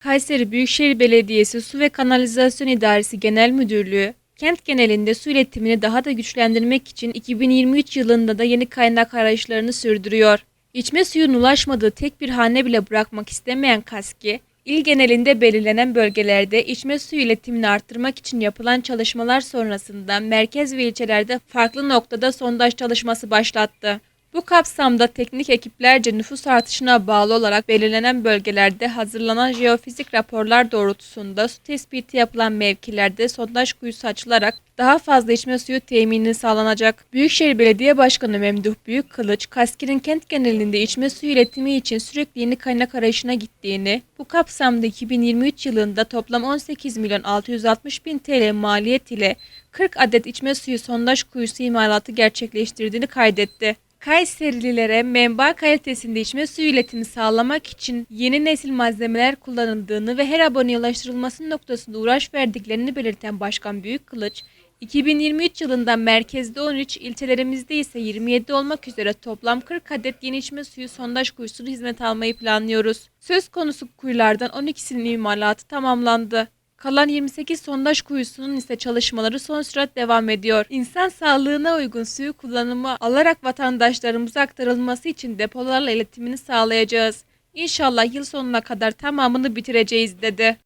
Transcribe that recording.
Kayseri Büyükşehir Belediyesi Su ve Kanalizasyon İdaresi Genel Müdürlüğü, kent genelinde su iletimini daha da güçlendirmek için 2023 yılında da yeni kaynak arayışlarını sürdürüyor. İçme suyun ulaşmadığı tek bir hane bile bırakmak istemeyen KASKİ, il genelinde belirlenen bölgelerde içme suyu iletimini arttırmak için yapılan çalışmalar sonrasında merkez ve ilçelerde farklı noktada sondaj çalışması başlattı. Bu kapsamda teknik ekiplerce nüfus artışına bağlı olarak belirlenen bölgelerde hazırlanan jeofizik raporlar doğrultusunda su tespiti yapılan mevkilerde sondaj kuyusu açılarak daha fazla içme suyu temini sağlanacak. Büyükşehir Belediye Başkanı Memduh Büyükkılıç, Kaskir'in kent genelinde içme suyu iletimi için sürekli yeni kaynak arayışına gittiğini, bu kapsamda 2023 yılında toplam 18 milyon 660 bin TL maliyet ile 40 adet içme suyu sondaj kuyusu imalatı gerçekleştirdiğini kaydetti. Kayserililere menba kalitesinde içme suyu iletimi sağlamak için yeni nesil malzemeler kullanıldığını ve her aboneye ulaştırılması noktasında uğraş verdiklerini belirten Başkan Büyükkılıç, 2023 yılında merkezde 13, ilçelerimizde ise 27 olmak üzere toplam 40 adet yeni içme suyu sondaj kuyusunu hizmet almayı planlıyoruz. Söz konusu kuyulardan 12'sinin imalatı tamamlandı. Kalan 28 sondaj kuyusunun ise çalışmaları son sürat devam ediyor. İnsan sağlığına uygun suyu kullanımı alarak vatandaşlarımıza aktarılması için depolarla iletimini sağlayacağız. İnşallah yıl sonuna kadar tamamını bitireceğiz dedi.